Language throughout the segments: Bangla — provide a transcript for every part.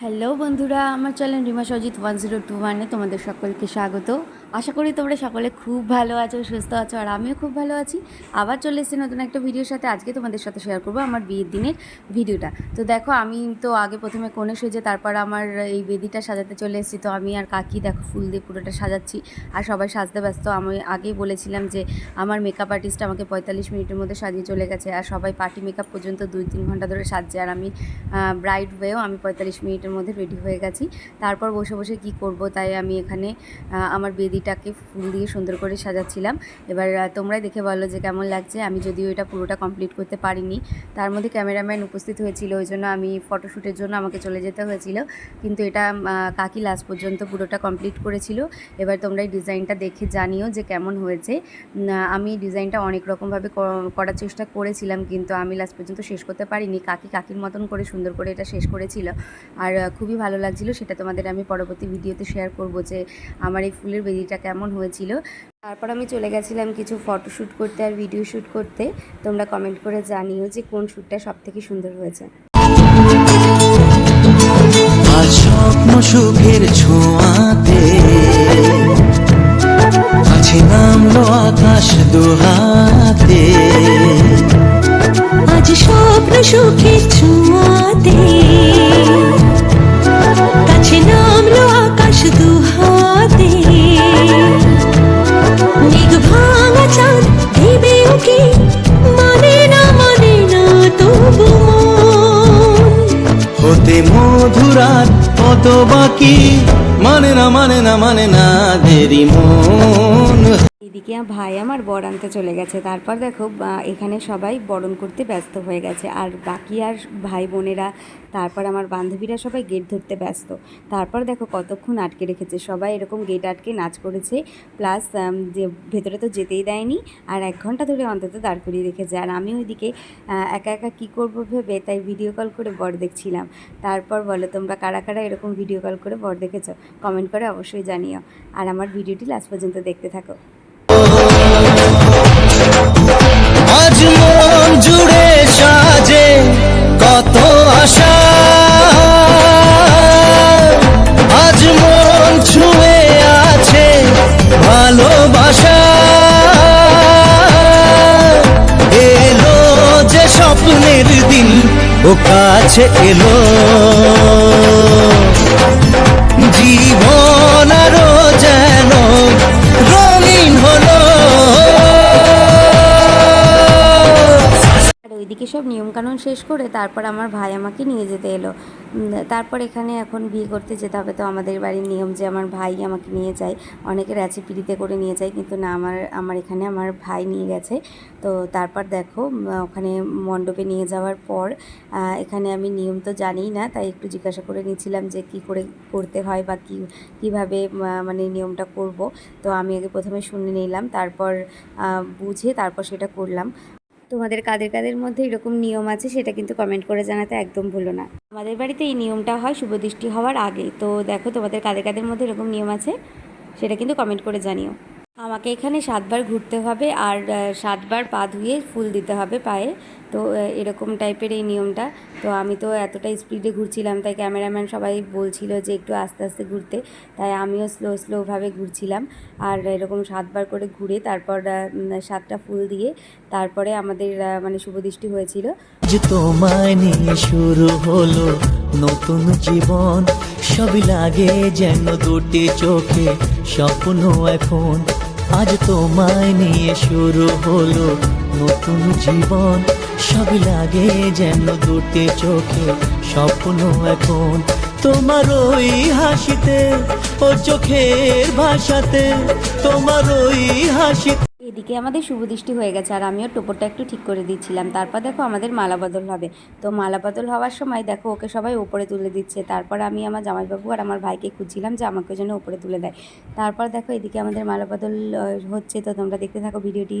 হ্যালো বন্ধুরা আমার channel Rima Sajit one zero two ওয়ানে তোমাদের সকলকে স্বাগত। আশা করি তোমরা সকলে খুব ভালো আছো, সুস্থ আছো, আর আমিও খুব ভালো আছি। আবার চলে এসেছি নতুন একটা ভিডিওর সাথে। আজকে তোমাদের সাথে শেয়ার করব আমার বিয়ের দিনের ভিডিওটা। তো দেখো, আমি তো আগে প্রথমে কোণে সেজে তারপর আমার এই বেদিটা সাজাতে চলে এসেছি। তো আমি আর কাকি দেখো, ফুল দিয়ে পুরোটা সাজাচ্ছি। আর সবাই সাজতে ব্যস্ত। আমি আগেই বলেছিলাম যে আমার মেকআপ আর্টিস্ট আমাকে পঁয়তাল্লিশ মিনিটের মধ্যে সাজিয়ে চলে গেছে। আর সবাই পার্টি মেকআপ পর্যন্ত দুই, তিন ঘণ্টা ধরে সাজছে। আর আমি ব্রাইড হয়েও আমি পঁয়তাল্লিশ মিনিটের মধ্যে রেডি হয়ে গেছি। তারপর বসে বসে কি করব? তাই আমি এখানে আমার আমার বেদিটাকে ফুল দিয়ে সুন্দর করে সাজাচ্ছিলাম। এবার তোমরাই দেখে বলো যে কেমন লাগছে। আমি যদিও এটা পুরোটা কমপ্লিট করতে পারিনি। তার মধ্যে ক্যামেরাম্যান উপস্থিত হয়েছিল, ওই জন্য আমি ফটোশ্যুটের জন্য আমাকে চলে যেতে হয়েছিল। কিন্তু এটা কাকি লাস্ট পর্যন্ত পুরোটা কমপ্লিট করেছিল। এবার তোমরা এই ডিজাইনটা দেখে জানিও যে কেমন হয়েছে। আমি ডিজাইনটা অনেক রকমভাবে করার চেষ্টা করেছিলাম, কিন্তু আমি লাস্ট পর্যন্ত শেষ করতে পারিনি। কাকি কাকির মতন করে সুন্দর করে এটা শেষ করেছিল। আর খুবই ভালো লাগছিল। সেটা তোমাদের আমি পরবর্তী ভিডিওতে শেয়ার করব যে আমার এই ফুলের বেদিটা কেমন হয়েছিল। তারপর আমি চলে গেছিলাম কিছু ফটোশ্যুট করতে আর ভিডিও শ্যুট করতে। তোমরা কমেন্ট করে জানিও যে কোন শ্যুটটা সব থেকে সুন্দর হয়েছে। আজ স্বপ্ন সুখের ছোঁয়াতে আছে নামলো আকাশ দুহাতে। আজ স্বপ্ন সুখের ছোঁয়াতে হতে মধুরাত কত বাকি মানে না মানে না মানে না দেরি মন এদিকে ভাই আমার বর আনতে চলে গেছে। তারপর দেখো এখানে সবাই বরণ করতে ব্যস্ত হয়ে গেছে। আর বাকি আর ভাই বোনেরা, তারপর আমার বান্ধবীরা সবাই গেট ধরতে ব্যস্ত। তারপর দেখো কতক্ষণ আটকে রেখেছে। সবাই এরকম গেট আটকে নাচ করেছে। প্লাস যে, ভেতরে তো যেতেই দেয়নি। আর এক ঘণ্টা ধরে অন্তত দাঁড় করিয়ে রেখেছে। আর আমি ওইদিকে একা একা কী করব ভেবে তাই ভিডিও কল করে বর দেখছিলাম। তারপর বলো, তোমরা কারা কারা এরকম ভিডিও কল করে বর দেখেছ? কমেন্ট করে অবশ্যই জানিও। আর আমার ভিডিওটি লাস্ট পর্যন্ত দেখতে থাকো। আজ মন জুড়ে সাজে কত আশা। আজ মন ছুঁয়ে আছে ভালোবাসা। এলো যে স্বপ্নের দিন, ও কাছে এলো। জীবন সব নিয়মকানুন শেষ করে তারপর আমার ভাই আমাকে নিয়ে যেতে এলো। তারপর এখানে এখন বিয়ে করতে যেতে হবে। তো আমাদের বাড়ির নিয়ম যে আমার ভাই আমাকে নিয়ে যায় অনেকের আছে পিড়িতে করে নিয়ে যায়, কিন্তু না, আমার আমার এখানে আমার ভাই নিয়ে গেছে। তো তারপর দেখো ওখানে মণ্ডপে নিয়ে যাওয়ার পর এখানে আমি নিয়ম তো জানিই না, তাই একটু জিজ্ঞাসা করে নিয়েছিলাম যে কি করে করতে হয় বা কী, কীভাবে মানে নিয়মটা করব। তো আমি আগে প্রথমে শুনে নিলাম, তারপর বুঝে তারপর সেটা করলাম। তোমাদের কাদের কাদের মধ্যে এরকম নিয়ম আছে সেটা কিন্তু কমেন্ট করে জানাতে একদম ভুলো না। আমাদের বাড়িতে এই নিয়মটা হয় শুভদৃষ্টি হওয়ার আগে। তো দেখো তোমাদের কাদের কাদের মধ্যে এরকম নিয়ম আছে, সেটা কিন্তু কমেন্ট করে জানিও। আমাকে এখানে সাতবার ঘুরতে হবে আর সাতবার পা ধুয়ে ফুল দিতে হবে পায়ে। তো এরকম টাইপের এই নিয়মটা। তো আমি তো এতটা স্পিডে ঘুরছিলাম, তাই ক্যামেরাম্যান সবাই বলছিল যে একটু আস্তে আস্তে ঘুরতে। তাই আমিও স্লো স্লোভাবে ঘুরছিলাম। আর এরকম সাতবার করে ঘুরে তারপর সাতটা ফুল দিয়ে তারপরে আমাদের মানে শুভদৃষ্টি হয়েছিল। তোমায় নিয়ে শুরু হলো নতুন জীবন। সবই লাগে যেন দুটি চোখে স্বপ্ন এখন। আজ তোমায় নিয়ে শুরু হলো নতুন জীবন। সবই লাগে যেন দুটি চোখে, স্বপ্ন এখন তোমার ওই হাসিতে ও চোখের ভাষাতে তোমার ওই হাসিতে। এদিকে আমাদের শুভদৃষ্টি হয়ে গেছে, আর আমিও টোপরটা একটু ঠিক করে দিচ্ছিলাম। তারপর দেখো আমাদের মালা বদল হবে। তো মালা বদল হওয়ার সময় দেখো ওকে সবাই ওপরে তুলে দিচ্ছে। তারপর আমি আমার জামাইবাবু আর আমার ভাইকে খুঁজছিলাম যে আমাকে যেন ওপরে তুলে দেয়। তারপর দেখো এদিকে আমাদের মালা বদল হচ্ছে। তো তোমরা দেখতে থাকো ভিডিওটি।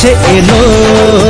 কাছে এলো।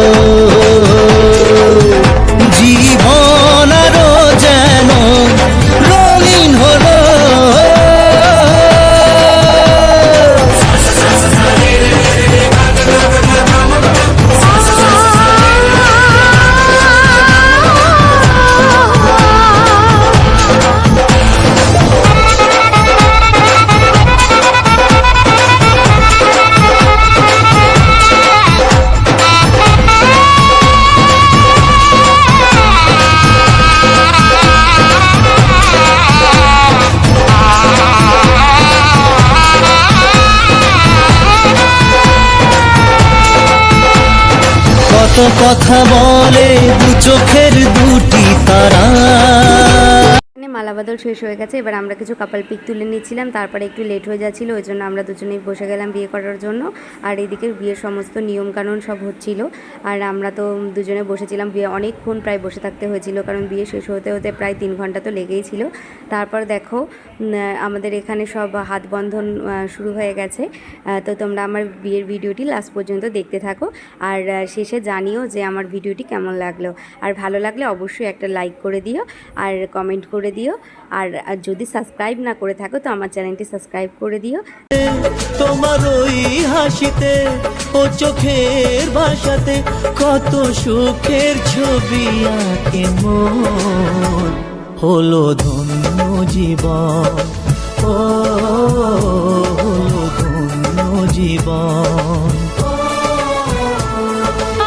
কত কথা বলে দু চোখের দুটি তারা। মালাবাদল শেষ হয়ে গেছে। এবার আমরা কিছু কাপাল পিক তুলে নিচ্ছিলাম। তারপরে একটু লেট হয়ে যাচ্ছিল, ওই জন্য আমরা দুজনেই বসে গেলাম বিয়ে করার জন্য। আর এদিকে বিয়ের সমস্ত নিয়মকানুন সব হচ্ছিল। আর আমরা তো দুজনে বসেছিলাম বিয়ে অনেকক্ষণ প্রায় বসে থাকতে হয়েছিল, কারণ বিয়ে শেষ হতে হতে প্রায় তিন ঘণ্টা তো লেগেই ছিল। তারপর দেখো আমাদের এখানে সব হাত বন্ধন শুরু হয়ে গেছে। তো তোমরা আমার বিয়ের ভিডিওটি লাস্ট পর্যন্ত দেখতে থাকো। আর শেষে জানিও যে আমার ভিডিওটি কেমন লাগল। আর ভালো লাগলে অবশ্যই একটা লাইক করে দিও। আর কমেন্ট করে দিও আর আর যদি সাবস্ক্রাইব না করে থাকো তো আমার চ্যানেলটি সাবস্ক্রাইব করে দিও। তোমার ওই হাসিতে ও চোখের ভাষাতে কত সুখের ছবি আঁকে মন। হলো ধন্য জীবন। ও হলো ধন্য জীবন।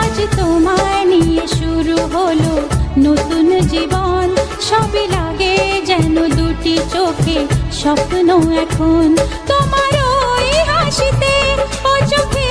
আজ তোমায় নিয়ে শুরু হলো নতুন জীবন। সবই লাগে যেন দুটি চোখে স্বপ্ন এখন। তোমার ওই হাসিতে ও চোখের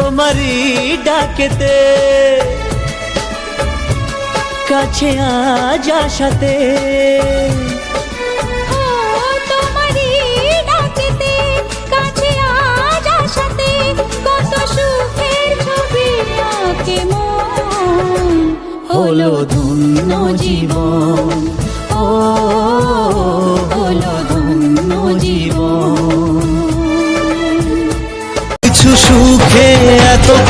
তোমারই ডাকেতে কাছে আজ আসাতে হলো ধন্য জীবন। ও হলো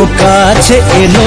ও কাছে এলো।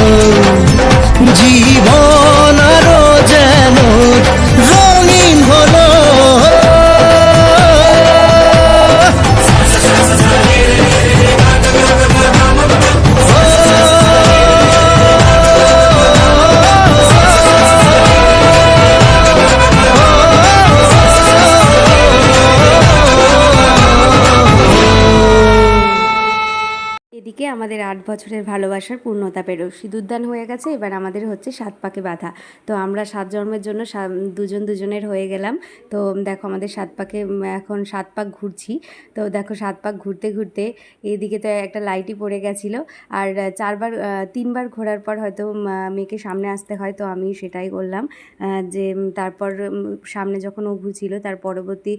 বছরের ভালোবাসার পূর্ণতা পেরো সিঁদুরদান হয়ে গেছে, এবার আমাদের হচ্ছে সাত পাকে বাঁধা। তো আমরা সাত জন্মের জন্য দুজন দুজনের হয়ে গেলাম। তো দেখো আমাদের সাত পাকে এখন সাত পাক ঘুরছি। তো দেখো সাত পাক ঘুরতে ঘুরতে এদিকে তো একটা লাইটই পড়ে গেছিল। আর চারবার তিনবার ঘোরার পর হয়তো মেয়েকে সামনে আসতে হয়, তো আমি সেটাই করলাম। যে তারপর সামনে যখন ও ঘুরছিল তার পরবর্তী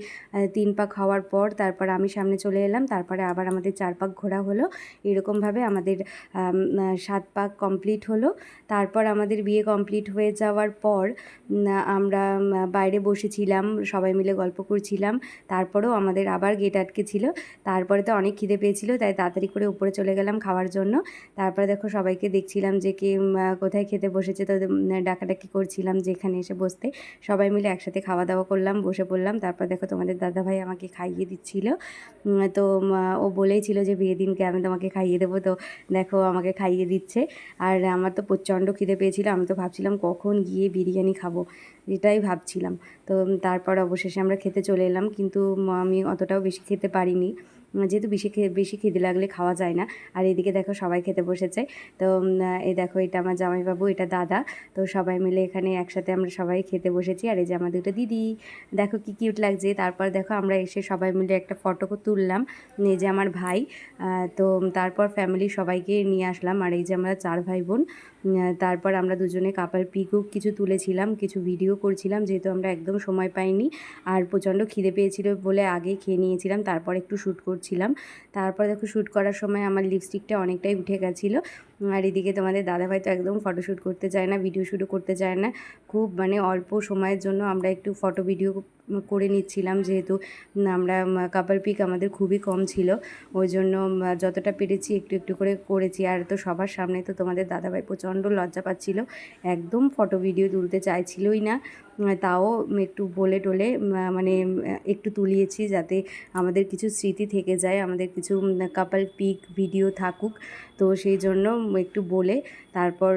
তিন পাক হওয়ার পর তারপর আমি সামনে চলে এলাম। তারপরে আবার আমাদের চার পাক ঘোরা হলো। এরকমভাবে আমাদের আম, আহ, সাত পাক কমপ্লিট হলো। তারপর আমাদের বিয়ে কমপ্লিট হয়ে যাওয়ার পর আমরা বাইরে বসেছিলাম সবাই মিলে গল্প করছিলাম। তারপরেও আমাদের আবার গেট আটকে ছিল। তারপরে তো অনেক খিদে পেয়েছিল তাই তাড়াতাড়ি করে উপরে চলে গেলাম খাওয়ার জন্য। তারপরে দেখো সবাইকে দেখছিলাম যে কে কোথায় খেতে বসেছে তো ডাকাডাকি করছিলাম যে এখানে এসে বসতে। সবাই মিলে একসাথে খাওয়া দাওয়া করলাম বসে পড়লাম। তারপর দেখো তোমাদের দাদাভাই আমাকে খাইয়ে দিচ্ছিল। তো ও বলেই ছিল যে বিয়ে দিনকে আমি তোমাকে খাইয়ে দেবো। তো দেখো, আমাকে খাইয়ে দিচ্ছে। আর আমার তো প্রচণ্ড খিদে পেয়েছিল। আমি তো ভাবছিলাম, কখন গিয়ে বিরিয়ানি খাব? এটাই ভাবছিলাম। তো তারপর অবশেষে আমরা খেতে চলে এলাম। কিন্তু আমি অতটাও বেশি খেতে পারিনি। যেহেতু বেশি বেশি খিদে লাগলে খাওয়া যায় না। আর এদিকে দেখো সবাই খেতে বসেছে। তো এই দেখো এটা আমার জামাইবাবু, এটা দাদা। তো সবাই মিলে এখানে একসাথে আমরা সবাই খেতে বসেছি। আর এই যে আমার দুটো দিদি। দেখো কি কিউট লাগছে। তারপর দেখো আমরা এসে সবাই মিলে একটা ফটো তুললাম। এই যে আমার ভাই। তো তারপর ফ্যামিলি সবাইকে নিয়ে আসলাম। আর এই যে আমরা চার ভাই বোন তারপর আমরা দুজনে কাপাল পিকও কিছু তুলেছিলাম, কিছু ভিডিও করছিলাম। যেহেতু আমরা একদম সময় পাইনি। আর প্রচণ্ড খিদে পেয়েছিল বলে আগে খেয়ে নিয়েছিলাম। তারপর একটু শ্যুট করছিলাম। তারপর দেখো শ্যুট করার সময় আমার লিপস্টিকটা অনেকটাই উঠে গেছিল। আর এদিকে তোমাদের দাদাভাই তো একদম ফটোশ্যুট করতে চায় না ভিডিও শ্যুটও করতে চায় না। খুব মানে অল্প সময়ের জন্য আমরা একটু ফটো ভিডিও করে নিচ্ছিলাম যেহেতু আমরা কাপাল পিক আমাদের খুবই কম ছিল। ওই জন্য যতটা পেরেছি একটু একটু করে করেছি। আর তো সবার সামনে তো তোমাদের দাদাভাই প্রচণ্ড লজ্জা পাচ্ছিল। একদম ফটো ভিডিও তুলতে চাইছিলই না। তাও একটু বলে টোলে মানে একটু তুলিয়েছি যাতে আমাদের কিছু স্মৃতি থেকে যায়, আমাদের কিছু কাপাল পিক ভিডিও থাকুক। তো সেই জন্য একটু বলে। তারপর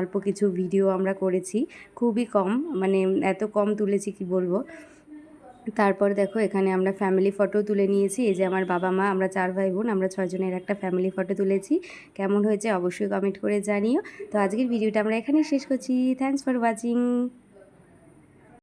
অল্প কিছু ভিডিও আমরা করেছি। খুবই কম মানে এত কম তুলেছি কি বলব? তারপর দেখো, এখানে আমরা ফ্যামিলি ফটো তুলে নিয়েছি। এই যে আমার বাবা মা, আমরা চার ভাই বোন আমরা ছয়জনের একটা ফ্যামিলি ফটো তুলেছি। কেমন হয়েছে অবশ্যই কমেন্ট করে জানিও। তো আজকের ভিডিওটা আমরা এখানেই শেষ করছি। Thanks for watching